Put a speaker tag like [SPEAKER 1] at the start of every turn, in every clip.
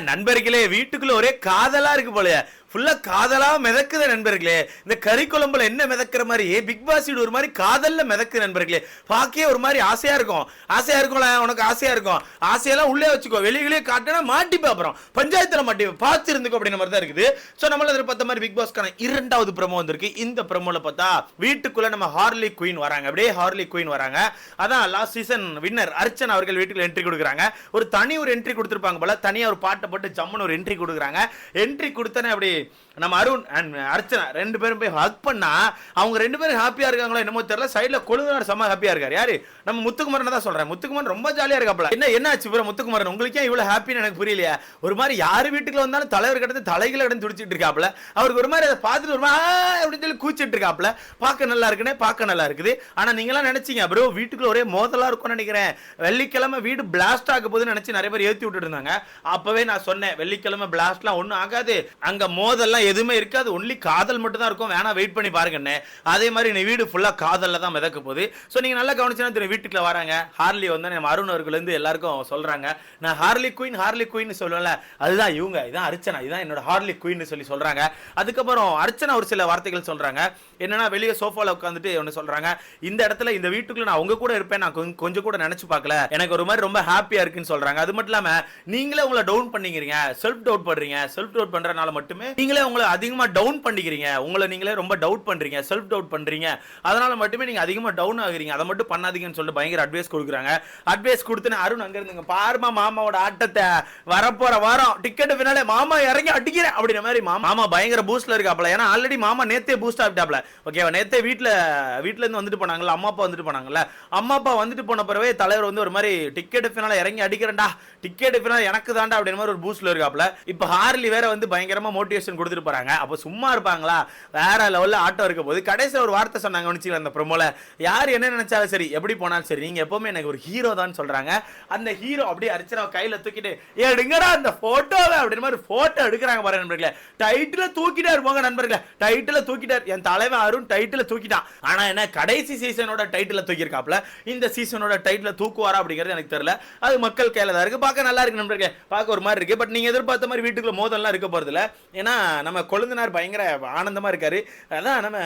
[SPEAKER 1] நண்பர்களே வீட்டுக்குள்ள ஒரே காதலா இருக்கு போலயே. ஃபுல்லாக காதலாக மிதக்குது நண்பர்களே. இந்த கறி குழம்புல என்ன மிதக்கிற மாதிரி பிக் பாஸ் ஒரு மாதிரி காதலில் மிதக்கு நண்பர்களே. பார்க்கவே ஒரு மாதிரி ஆசையாக இருக்கும். ஆசையாக இருக்கும்ல உனக்கு ஆசையாக இருக்கும். ஆசையெல்லாம் உள்ளே வச்சுக்கோ. வெளியிலே காட்டினா மாட்டி அப்புறம் பஞ்சாயத்தில் மாட்டி பார்த்து இருந்துக்கோ அப்படின்ற மாதிரி தான் இருக்குது. ஸோ நம்மள அதில் பார்த்த மாதிரி பிக் பாஸ்க்கான இரண்டாவது ப்ரமோ வந்திருக்கு. இந்த ப்ரமோவில் பார்த்தா வீட்டுக்குள்ளே நம்ம ஹார்லி குயின் வராங்க. அப்படியே ஹார்லி குயின் வராங்க. அதான் லாஸ்ட் சீசன் வின்னர் அர்ச்சன் அவர்கள் வீட்டுக்குள்ள என்ட்ரி கொடுக்குறாங்க. ஒரு தனி ஒரு என்ட்ரி கொடுத்துருப்பாங்க போல. தனியாக ஒரு பாட்டை போட்டு ஜம்முன்னு ஒரு என்ட்ரி கொடுக்குறாங்க. என்ட்ரி கொடுத்தனே அப்படி நம்ம அருண் அண்ட் அர்ச்சனா ரெண்டு பேரும் போய் ஹக் பண்ணா அவங்க ரெண்டு பேரும் ஹாப்பியா இருக்காங்களோ என்னமோ தெரியல. சைடுல கொழுந்தனார் செம்ம ஹாப்பியா இருக்காரு. யாரு? நம்ம முத்துக்குமரன் தான் சொல்றேன். முத்துக்குமரன் ரொம்ப ஜாலியா இருக்காப்ல என்ன என்னாச்சு ஆச்சு முத்துக்குமரன்? உங்களுக்கு இவ்வளவு ஹாப்பின்னு எனக்கு புரியலையா. ஒரு மாதிரி யாரு வீட்டுக்குள்ள வந்தாலும் தலைவர் கிடந்து தலைகளை கிடந்து துடிச்சிட்டு இருக்காப்ல அவருக்கு ஒரு மாதிரி அதை பார்த்துட்டு ஒரு மாதிரி அப்படின்னு சொல்லி கூச்சிட்டு இருக்காப்ல பார்க்க நல்லா இருக்குன்னே பார்க்க நல்லா இருக்குது. ஆனா நீங்களாம் நினைச்சீங்க ப்ரோ வீட்டுக்குள்ள ஒரே மோதலா இருக்கும்னு நினைக்கிறேன். வெள்ளிக்கிழமை வீடு பிளாஸ்ட் ஆக போதுன்னு நினைச்சு நிறைய பேர் ஏத்தி விட்டுட்டு இருந்தாங்க. அப்பவே நான் சொன்னேன் வெள்ளிக்கிழமை பிளாஸ்ட்லாம் ஒன்றும் ஆகாது. அங்க மோதல்லாம் எதுவுமே இருக்காது. ஒன்லி காதல் மட்டும் தான் இருக்கும். வேணா வெயிட் பண்ணி பாருங்கண்ணே. அதே மாதிரி நீ வீடு ஃபுல்லாக காதலில் தான் மிதக்க போகுது. ஸோ நீங்கள் நல்லா கவனிச்சுன்னா தெரியும் வீட்டுக்குள்ள வராங்க. ஹார்லி வந்து நம்ம அருண் அவர்கள்லேருந்து எல்லாருக்கும் சொல்கிறாங்க நான் ஹார்லி குயின் ஹார்லி குயின் சொல்லுவேன்ல. அதுதான் இவங்க இதான் அர்ச்சனா இதான் என்னோட ஹார்லி குயின்னு சொல்லி சொல்கிறாங்க அதுக்கப்புறம் அர்ச்சனா ஒரு சில வார்த்தைகள் சொல்கிறாங்க என்னன்னா வெளியே சோஃபாவில் உட்காந்துட்டு ஒன்று சொல்கிறாங்க இந்த இடத்துல இந்த வீட்டுக்குள்ள நான் அவங்க கூட இருப்பேன். நான் கொஞ்சம் கொஞ்சம் கூட நினச்சி பார்க்கல. எனக்கு ஒரு மாதிரி ரொம்ப ஹாப்பியாக இருக்குன்னு சொல்கிறாங்க அது மட்டும் இல்லாமல் நீங்களே உங்களை டவுன் பண்ணிக்கிறீங்க. செல்ஃப் டவுட் பண்ணுறீங்க செல்ஃப் டவுட் பண்ணுறதுனால மட்டுமே நீங்களே உங்களை அதிகமாக டவுன் பண்ணிக்கிறீங்க. உங்களை நீங்களே ரொம்ப டவுட் பண்ணுறீங்க செல்ஃப் டவுட் பண்ணுறீங்க அதனால மட்டுமே நீங்கள் அதிகமாக டவுன் ஆகுறீங்க. அதை மட்டும் பண்ணாதீங்கன்னு சொல்லிட்டு பயங்கர அட்வைஸ் கொடுக்குறாங்க. அட்வைஸ் கொடுத்துன்னு அருண் அங்கே இருந்துங்க. பாருமா மாமாவோட ஆட்டத்தை. வரப்போகிற வாரம் டிக்கெட் பின்னாலே மாமா இறங்கி அடிக்கிறேன் அப்படின்ற மாதிரி மாமா மாமா பயங்கர பூஸ்ட்ல இருக்காப்ல ஏன்னா ஆல்ரெடி மாமா நேத்தே பூஸ்ட் ஆகிட்டாப்ல ஓகேவா நேத்தே வீட்டில் வீட்ல இருந்து வந்துட்டு போனாங்கல்ல அம்மா அப்பா வந்துட்டு போனாங்கல்ல. அம்மா அப்பா வந்துட்டு போன பிறவே தலைவர் வந்து ஒரு மாதிரி டிக்கெட் பின்னால இறங்கி அடிக்கிறேன்டா. டிக்கெட் பின்னால எனக்கு தாண்டா அப்படின்ற மாதிரி ஒரு பூஸ்ட்ல இருக்காப்ல இப்போ ஹார்லி வேற வந்து பயங்கரமா மோட்டிவேஷன் கொடுத்துட்டு போறாங்க. அப்போ சும்மா இருப்பாங்களா? வேற லெவல்ல ஆட்டோ இருக்க போது கடைசியில் ஒரு வார்த்தை சொன்னாங்க கவனிச்சிக்கல அந்த ப்ரொமோவில் யார் என்ன நினைச்சாலும் சரி எப்படி போனாலும் சரி நீங்க எப்போவுமே எனக்கு ஒரு ஹீரோ தான் சொல்றாங்க. அந்த ஹீரோ அப்படியே அரிச்சனா கையில தூக்கிட்டு எடுங்கடா அந்த ஃபோட்டோவை அப்படின்னு மாதிரி போட்டோ எடுக்கிறாங்க பாருங்க நண்பர்களே. டைட்டில் தூக்கிட்டாரு போங்க நண்பர்களே. டைட்டில் தூக்கிட்டார் என் தலைவன் அருண் டைட்டில் தூக்கிட்டான். ஆனா என்ன கடைசி சீசனோட டைட்டில் தூக்கியிருக்காப்ல இந்த சீசனோட டைட்டில் தூக்குவாரா அப்படிங்கிறது எனக்கு தெரியல. அது மக்கள் கையில தான் இருக்கு. பார்க்க நல்லா இருக்கு நண்பர்களே. பார்க்க ஒரு மாதிரி இருக்கு. பட் நீங்க எதிர்பார்த்த மாதிரி வீட்டுக்குள்ள மோதல்லாம் இருக்க போறது ஏன்னா அதான் நம்ம கொழுந்தனார் பயங்கர ஆனந்தமா இருக்காரு. அதான் நம்ம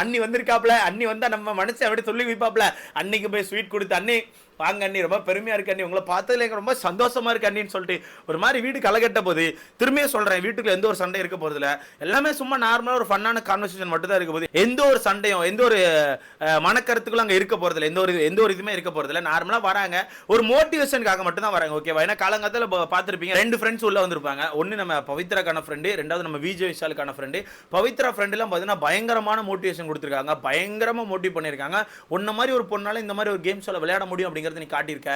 [SPEAKER 1] அண்ணி வந்திருக்காப்ல அண்ணி வந்தா நம்ம மனசை அப்படியே சொல்லி வைப்பாப்ல அன்னைக்கு போய் ஸ்வீட் கொடுத்து அண்ணி வாங்க அண்ணி ரொம்ப பெருமையாக இருக்கு அண்ணி. உங்களை பார்த்ததுல எனக்கு ரொம்ப சந்தோஷமாக இருக்கு அண்ணின்னு சொல்லிட்டு ஒரு மாதிரி வீடு கலகட்ட போது திரும்பியும் சொல்கிறேன் வீட்டுக்குள்ள எந்த ஒரு சண்டை இருக்க போகிறதுல எல்லாமே சும்மா நார்மலாக ஒரு ஃபன்னான கான்வர்சேஷன் மட்டும் தான் இருக்க போகுது. எந்த ஒரு சண்டையும் எந்த ஒரு மனக்கருத்துக்களும் அங்கே இருக்க போகிறதில்ல எந்த ஒரு எந்த ஒரு இதுவுமே இருக்க போகிறதில்ல நார்மலாக வராங்க. ஒரு மோட்டிவேஷனுக்காக மட்டும் தான் வராங்க ஓகேவா ஏன்னா காலங்காலத்தில் பார்த்துருப்பீங்க ரெண்டு ஃப்ரெண்ட்ஸ் உள்ளே வந்திருப்பாங்க. ஒன்று நம்ம பவித்ராக்கான ஃப்ரெண்டு ரெண்டாவது நம்ம விஜய் விஷாலுக்கான ஃப்ரெண்டு பவித்ரா ஃப்ரெண்டுலாம் பார்த்தீங்கன்னா பயங்கரமான மோட்டிவேஷன் கொடுத்துருக்காங்க. பயங்கரமாக மோட்டிவ் பண்ணியிருக்காங்க. உன்ன மாதிரி ஒரு பொண்ணால் இந்த மாதிரி ஒரு கேம் விளையாட முடியும் அப்படிங்கிறத நீ காட்டியிருக்க.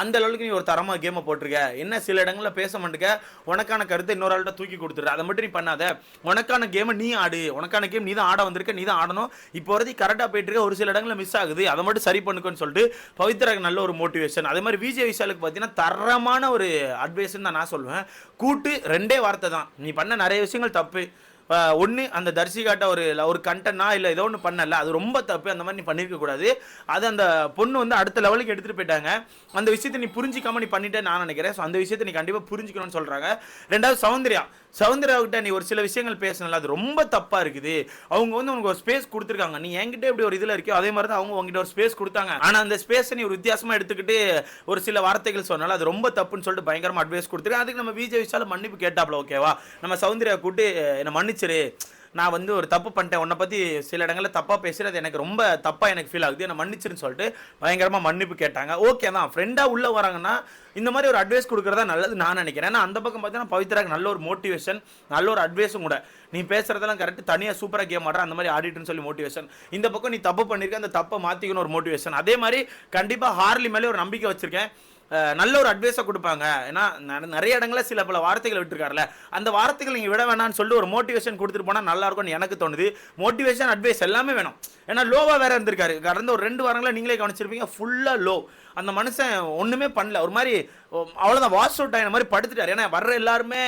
[SPEAKER 1] அந்த அளவுக்கு நீ ஒரு தரமா கேமை போட்டிருக்க. என்ன சில இடங்களில் பேச மாட்டேங்க. உனக்கான கருத்தை இன்னொரு ஆள்கிட்ட தூக்கி கொடுத்துரு அதை மட்டும் நீ பண்ணாத. உனக்கான கேமை நீ ஆடு. உனக்கான கேம் நீ தான் ஆட வந்திருக்க நீ தான் ஆடணும். இப்போ வரைக்கும் கரெக்டாக போயிட்டு இருக்க ஒரு சில இடங்களில் மிஸ் ஆகுது. அதை மட்டும் சரி பண்ணுக்கன்னு சொல்லிட்டு பவித்ராக்கு நல்ல ஒரு மோட்டிவேஷன் அதே மாதிரி விஜய் விஷாலுக்கு பார்த்தீங்கன்னா தரமான ஒரு அட்வைஸ்ன்னு தான் நான் சொல்லுவேன் கூட்டு ரெண்டே வார்த்தை தான். நீ பண்ண நிறைய விஷயங்கள் தப்பு. ஒன்று அந்த தர்சிகாட்ட ஒரு ஒரு கண்டனா இல்லை ஏதோ ஒன்று பண்ணல. அது ரொம்ப தப்பு. அந்த மாதிரி நீ பண்ணியிருக்க கூடாது. அது அந்த பொண்ணு வந்து அடுத்த லெவலுக்கு எடுத்துகிட்டு போயிட்டாங்க. அந்த விஷயத்தை நீ புரிஞ்சிக்காம நீ பண்ணிட்டே நான் நினைக்கிறேன். ஸோ அந்த விஷயத்தை நீ கண்டிப்பாக புரிஞ்சுக்கணும்னு சொல்கிறாங்க ரெண்டாவது சௌந்தர்யா சௌந்தர்யாவுக்கிட்ட நீ ஒரு சில விஷயங்கள் பேசணும்ல அது ரொம்ப தப்பாக இருக்குது. அவங்க வந்து உனக்கு ஒரு ஸ்பேஸ் கொடுத்துருக்காங்க. நீ என்கிட்ட எப்படி ஒரு இதில் இருக்கியோ அதே மாதிரி தான் அவங்க உங்ககிட்ட ஒரு ஸ்பேஸ் கொடுத்தாங்க. ஆனால் அந்த ஸ்பேஸை நீ ஒரு வித்தியாசமாக எடுத்துக்கிட்டு ஒரு சில வார்த்தைகள் சொன்னாலும் அது ரொம்ப தப்புன்னு சொல்லிட்டு பயங்கரமாக அட்வைஸ் கொடுத்துருக்கேன் அதுக்கு நம்ம விஜய் விஷால மன்னிப்பு கேட்டாப்ல ஓகேவா நம்ம சௌந்தர்யா கூட்டு என்னை மன்னிச்சு மன்னிச்சிரு நான் வந்து ஒரு தப்பு பண்ணிட்டேன் உன்னை பற்றி சில இடங்களில் தப்பாக பேசுறது எனக்கு ரொம்ப தப்பாக எனக்கு ஃபீல் ஆகுது. என்னை மன்னிச்சிருன்னு சொல்லிட்டு பயங்கரமாக மன்னிப்பு கேட்டாங்க. ஓகே தான். ஃப்ரெண்டாக உள்ளே வராங்கன்னா இந்த மாதிரி ஒரு அட்வைஸ் கொடுக்குறதா நல்லது நான் நினைக்கிறேன். ஏன்னா அந்த பக்கம் பார்த்தீங்கன்னா பவித்ராக்கு நல்ல ஒரு மோட்டிவேஷன் நல்ல ஒரு அட்வைஸும் கூட. நீ பேசுகிறதெல்லாம் கரெக்ட் தனியாக சூப்பராக கேம் ஆடுற அந்த மாதிரி ஆடிட்டுன்னு சொல்லி மோட்டிவேஷன் இந்த பக்கம் நீ தப்பு பண்ணியிருக்க அந்த தப்பை மாற்றிக்கணும் ஒரு மோட்டிவேஷன் அதே மாதிரி கண்டிப்பாக ஹார்லி மேலே ஒரு நம்பிக்கை வச்சுருக்கேன். நல்ல ஒரு அட்வைஸை கொடுப்பாங்க. ஏன்னா நிறைய இடங்களில் சில பல வார்த்தைகள் விட்டுருக்காருல அந்த வார்த்தைகள் நீங்கள் விட வேணாம்னு சொல்லிட்டு ஒரு மோட்டிவேஷன் கொடுத்துட்டு போனால் நல்லா இருக்கும்னு எனக்கு தோணுது. மோட்டிவேஷன் அட்வைஸ் எல்லாமே வேணும். ஏன்னா லோவாக வேற இருந்திருக்காரு. கடந்த ஒரு ரெண்டு வாரங்களில் நீங்களே கவனிச்சிருப்பீங்க ஃபுல்லாக லோ அந்த மனுஷன் ஒன்றுமே பண்ணல. ஒரு மாதிரி அவ்வளோதான் வாஷ் அவுட் ஆகின மாதிரி படுத்துட்டார். ஏன்னா வர்ற எல்லாருமே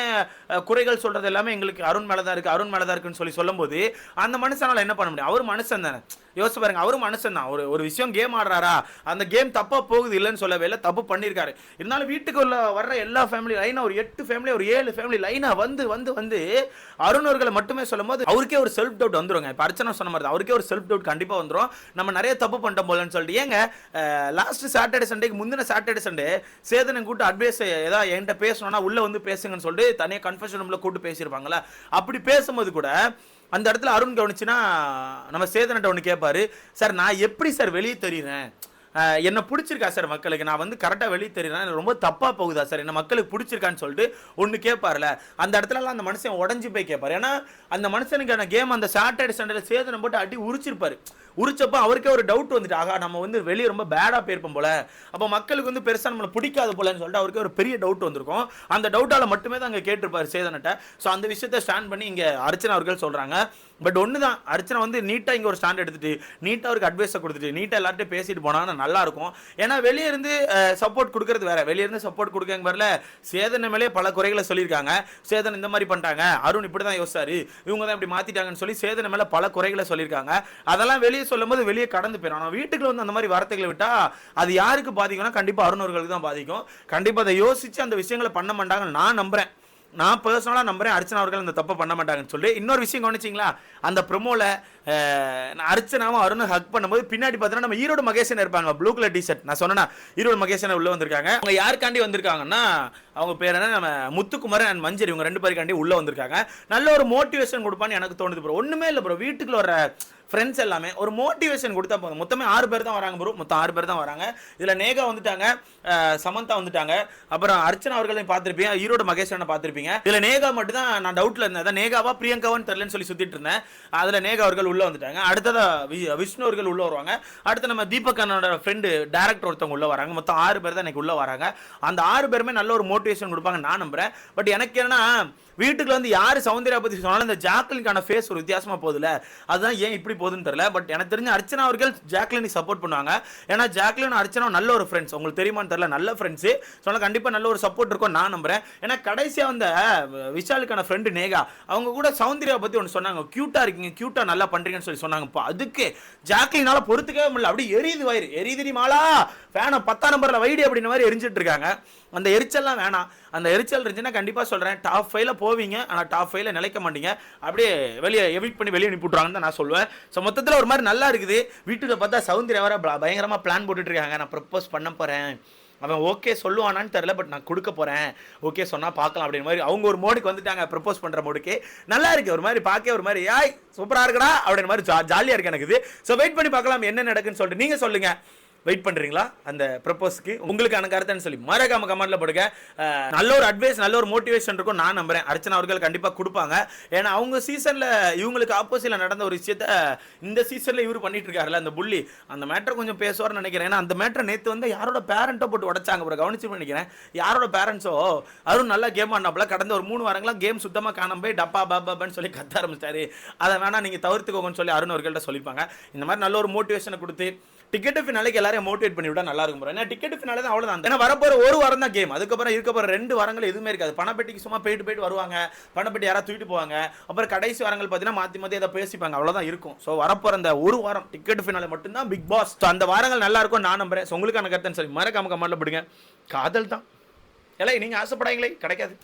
[SPEAKER 1] குறைகள் சொல்றது எல்லாமே எங்களுக்கு அருண் மேலே தான் இருக்கு அருண் மேலே தான் இருக்குன்னு சொல்லி சொல்லும்போது அந்த மனுஷனால என்ன பண்ண முடியும்? அவர் மனுஷன் தானே. யோசிச்சு பாருங்க அவரும் மனுஷன் தான். ஒரு ஒரு விஷயம் கேம் ஆடுறாரா? அந்த கேம் தப்பா போகுது இல்லைன்னு சொல்லவே இல்லை தப்பு பண்ணியிருக்காரு. இருந்தாலும் வீட்டுக்கு உள்ள வர்ற எல்லா ஃபேமிலி லைனா ஒரு எட்டு ஃபேமிலி ஒரு ஏழு ஃபேமிலி லைனா வந்து வந்து வந்து அருண் மட்டுமே சொல்லும்போது அவருக்கே ஒரு செல்ஃப் டவுட் வந்துருங்க. இப்போ அர்ச்சனா சொன்ன மாதிரி தான் அவருக்கே ஒரு செல்ஃப் டவுட் கண்டிப்பா வந்துரும். நம்ம நிறைய தப்பு பண்ணிட்டோம் போலன்னு சொல்லிட்டு ஏங்க லாஸ்ட் சாட்டர்டே சண்டேக்கு முந்தின சாட்டர்டே சண்டே சேதனை கூப்பிட்டு அட்வைஸ் ஏதாவது என்கிட்ட பேசணும்னா உள்ள வந்து பேசுங்கன்னு சொல்லிட்டு தனியாக கன்ஃபெஷன் ரூம்ல கூட்டு பேசியிருப்பாங்களா அப்படி பேசும்போது கூட அந்த இடத்துல அருண் கவனிச்சுன்னா நம்ம சேதனட்ட ஒன்று கேட்பாரு சார் நான் எப்படி சார் வெளியே தெரியுறேன்? என்னை பிடிச்சிருக்கா சார் மக்களுக்கு? நான் வந்து கரெக்டாக வெளியே தெரியுறேன். ரொம்ப தப்பாக போகுதா சார்? என்ன மக்களுக்கு பிடிச்சிருக்கான்னு சொல்லிட்டு ஒன்று கேட்பார்ல அந்த இடத்துலலாம் அந்த மனுஷன் உடஞ்சி போய் கேட்பார் ஏன்னா அந்த மனுஷனுக்கான கேம் அந்த சாட்டர்டே சண்டேல சேதனை போட்டு அடி உரிச்சிருப்பாரு. உரிச்சப்போ அவருக்கே ஒரு டவுட் வந்துட்டு ஆகா நம்ம வந்து வெளியே ரொம்ப பேடாக போயிருப்போம் போல. அப்போ மக்களுக்கு வந்து பெருசாக நம்மளை பிடிக்காது போலன்னு சொல்லிட்டு அவருக்கே ஒரு பெரிய டவுட் வந்திருக்கும். அந்த டவுட்டால் மட்டுமே தான் அங்கே கேட்டிருப்பார் சேதனட்டை ஸோ அந்த விஷயத்தை ஸ்டாண்ட் பண்ணி இங்கே அர்ச்சனா அவர்கள் சொல்கிறாங்க பட் ஒன்று தான் அர்ச்சனை வந்து நீட்டாக இங்கே ஒரு ஸ்டாண்ட் எடுத்துட்டு நீட்டாக அவருக்கு அட்வைஸை கொடுத்துட்டு நீட்டாக எல்லார்ட்டையும் பேசிட்டு போனாங்கன்னா நல்லா இருக்கும். ஏன்னா வெளியே இருந்து சப்போர்ட் கொடுக்கறது வேற. வெளியே இருந்து சப்போர்ட் கொடுக்கங்க வரல. சேதன மேலே பல குறைகளை சொல்லியிருக்காங்க. சேதன் இந்த மாதிரி பண்ணிட்டாங்க. அருண் இப்படி தான் யோசிச்சாரு. இவங்க தான் இப்படி மாற்றிட்டாங்கன்னு சொல்லி சேதன மேலே பல குறைகளை சொல்லியிருக்காங்க. அதெல்லாம் வெளியே சொல்லும்போது வெளியே கடந்து போயிடும் ஆனால் வீட்டுக்குள்ள வந்து அந்த மாதிரி வார்த்தைகளை விட்டால் அது யாருக்கு பாதிக்கும்னா கண்டிப்பாக அருண் அவர்களுக்கு தான் பாதிக்கும். கண்டிப்பாக அதை யோசித்து அந்த விஷயங்களை பண்ண மாட்டாங்கன்னு நான் நம்புகிறேன் நான் பர்சனலாக நம்புறேன். அர்ச்சனா அவர்கள் அந்த தப்பை பண்ண மாட்டாங்கன்னு சொல்லி. இன்னொரு விஷயம் கவனிச்சிங்களா? அந்த ப்ரொமோவில் அர்ச்சனாவும் அருணும் ஹக் பண்ணும்போது பின்னாடி பார்த்தீங்கன்னா நம்ம ஈரோடு மகேசன் இருப்பாங்க. ப்ளூ கலர் டிஷர்ட் நான் சொன்னேன்னா ஈரோடு மகேசன் உள்ள வந்திருக்காங்க. அவங்க யாருக்காண்டி வந்திருக்காங்கன்னா அவங்க பேர் என்ன? நம்ம முத்துக்குமரன் அண்ட் மஞ்சரி இவங்க ரெண்டு பேருக்காண்டி உள்ளே வந்திருக்காங்க. நல்ல ஒரு மோட்டிவேஷன் கொடுப்பான்னு எனக்கு தோணுது ப்ரோ ஒன்றுமே இல்லை ப்ரோ வீட்டுக்குள்ள வர ஃப்ரெண்ட்ஸ் எல்லாமே ஒரு மோட்டிவேஷன் கொடுத்தா போதும். மொத்தமே ஆறு பேர் தான் வராங்க ப்ரோ மொத்தம் ஆறு பேர் தான் வராங்க. இதில் நேகா வந்துட்டாங்க சமந்தா வந்துட்டாங்க. அப்புறம் அர்ச்சனா அவர்களையும் பார்த்துருப்பீங்க ஈரோடு மகேஸ்வரனை பார்த்துருப்பீங்க. இதில் நேகா மட்டும் தான் நான் டவுட்டில் இருந்தேன். அதான் நேகாவா பிரியங்காவான்னு தெரிலன்னு சொல்லி சுற்றிட்டு இருந்தேன். அதில் நேகா அவர்கள் உள்ளே வந்துட்டாங்க. அடுத்ததாக விஷ்ணு அவர்கள் உள்ளே வருவாங்க. அடுத்து நம்ம தீபக் அண்ணனோட ஃப்ரெண்டு டேரக்டர் ஒருத்தவங்க உள்ளே வராங்க. மொத்தம் ஆறு பேர் தான் எனக்கு உள்ளே வராங்க. அந்த ஆறு பேருமே நல்ல ஒரு மோட்டி மோட்டிவேஷன் கொடுப்பாங்க. நான் நம்புறேன். பட் எனக்கு என்னன்னா வீட்டுக்குள்ள வந்து யார் சௌந்தர்யா பத்தி சொன்னாலும் இந்த ஜாக்லினுக்கான ஃபேஸ் ஒரு வித்தியாசமா போகுதுல அதுதான் ஏன் இப்படி போகுதுன்னு தெரியல. பட் எனக்கு தெரிஞ்ச அர்ச்சனா அவர்கள் ஜாக்லினுக்கு சப்போர்ட் பண்ணுவாங்க. ஏன்னா ஜாக்லின் அர்ச்சனா நல்ல ஒரு ஃப்ரெண்ட்ஸ் உங்களுக்கு தெரியுமான்னு தெரியல நல்ல ஃப்ரெண்ட்ஸ் சொன்னால் கண்டிப்பா நல்ல ஒரு சப்போர்ட் இருக்கும் நான் நம்புறேன். ஏன்னா கடைசியா வந்த விஷாலுக்கான ஃப்ரெண்டு நேகா அவங்க கூட சௌந்தர்யா பத்தி ஒன்று சொன்னாங்க. கியூட்டா இருக்கீங்க கியூட்டா நல்லா பண்றீங்கன்னு சொல்லி சொன்னாங்க. இப்போ அதுக்கு ஜாக்லினால பொறுத்துக்கவே முடியல. அப்படியே எரியுது வயிறு. எரியுது மாலா. ஃபேனை பத்தாம் நம்பர்ல வைடி அப்படின்ற மாதிரி எரிஞ்சிட்டு இருக்காங்க. அந்த எரிச்சல்லாம் வேணாம். அந்த எரிச்சல் இருந்துச்சுன்னா கண்டிப்பாக சொல்கிறேன் டாப் ஃபைவ்ல போவீங்க ஆனால் டாப் ஃபைவ்ல நிலைக்க மாட்டீங்க. அப்படியே வெளியே எவிட் பண்ணி வெளியே அனுப்பிவிட்றாங்கன்னு தான் நான் சொல்லுவேன் ஸோ மொத்தத்தில் ஒரு மாதிரி நல்லா இருக்குது. வீட்டுக்கு பார்த்தா சௌந்தர்யா வர பயங்கரமாக பிளான் போட்டுட்டு இருக்காங்க நான் ப்ரப்போஸ் பண்ண போகிறேன் அவன் ஓகே சொல்லுவானான்னு தெரில பட் நான் கொடுக்க போகிறேன் ஓகே சொன்னால் பார்க்கலாம் அப்படின்ற மாதிரி அவங்க ஒரு மோடுக்கு வந்துட்டாங்க ப்ரப்போஸ் பண்ணுற மோடுக்கு நல்லா இருக்கு ஒரு மாதிரி பார்க்க ஒரு மாதிரி ஏய் சூப்பராக இருக்குடா அப்படின்ற மாதிரி ஜா ஜாலியாக இருக்கு எனக்கு இது. ஸோ வெயிட் பண்ணி பார்க்கலாம் என்ன நடக்குன்னு சொல்லிட்டு. நீங்கள் சொல்லுங்கள் வெயிட் பண்ணுறீங்களா அந்த ப்ரப்போஸ்க்கு உங்களுக்கான கருத்துன்னு சொல்லி மறக்காம கமெண்ட்ல போடுங்க. நல்ல ஒரு அட்வைஸ் நல்ல ஒரு மோட்டிவேஷன் இருக்கும் நான் நம்புறேன். அர்ச்சனா அவர்கள் கண்டிப்பாக கொடுப்பாங்க. ஏன்னா அவங்க சீசனில் இவங்களுக்கு ஆப்போசிட்ல நடந்த ஒரு விஷயத்த இந்த சீசனில் இவர் பண்ணிட்டு இருக்காருல்ல அந்த புள்ளி. அந்த மேட்டர் கொஞ்சம் பேசுவார்னு நினைக்கிறேன். ஏன்னா அந்த மேட்டர் நேற்று வந்து யாரோட பேரண்ட்டோ போட்டு உடைச்சாங்க அப்புறம் கவனிச்சு நினைக்கிறேன். யாரோட பேரண்ட்ஸோ அருண் நல்லா கேம் ஆடினாப்புல கடந்த ஒரு மூணு வாரங்களாம் கேம் சுத்தமாக காணாம போய் டப்பா பாபான்னு சொல்லி கத்த ஆரம்பிச்சிட்டாரு. அதை வேணா நீங்கள் தவிர்த்துக்கோங்கன்னு சொல்லி அருண் அவர்கள்ட்ட சொல்லிப்பாங்க இந்த மாதிரி நல்ல ஒரு மோட்டிவேஷனை கொடுத்து டிக்கெட் ஃபினாலேக்கு எல்லாரையும் மோட்டிவேட் பண்ணி விட்டா நல்லா இருக்கும் ஏன்னா டிக்கெட் ஃபினாலே தான் அவ்வளோதான் ஏன்னா வரப்போற ஒரு வாரம் தான் கேம் அதுக்கப்புறம் இருக்க போகிற ரெண்டு வாரங்கள் எதுவுமே இருக்காது. பணப்பெட்டிக்கு சும்மா போயிட்டு போயிட்டு வருவாங்க. பணப்பெட்டி யாராவது தூக்கிட்டு போவாங்க. அப்புறம் கடைசி வாரங்கள் பார்த்தீங்கன்னா மாற்றி மாற்றி அதை பேசிப்பாங்க. அவ்வளோதான் இருக்கும். ஸோ வரப்போற அந்த ஒரு வாரம் டிக்கெட் ஃபினாலே மட்டும்தான் பிக் பாஸ் ஸோ அந்த வாரங்கள் நல்லா இருக்கும் நான் நம்புறேன். ஸோ உங்களுக்கான கருத்துன்னு சொல்லி மறக்காம கமெண்ட்ல போடுங்க. காதல் தான். இல்லை நீங்கள் ஆசைப்படாங்களே கிடைக்காது.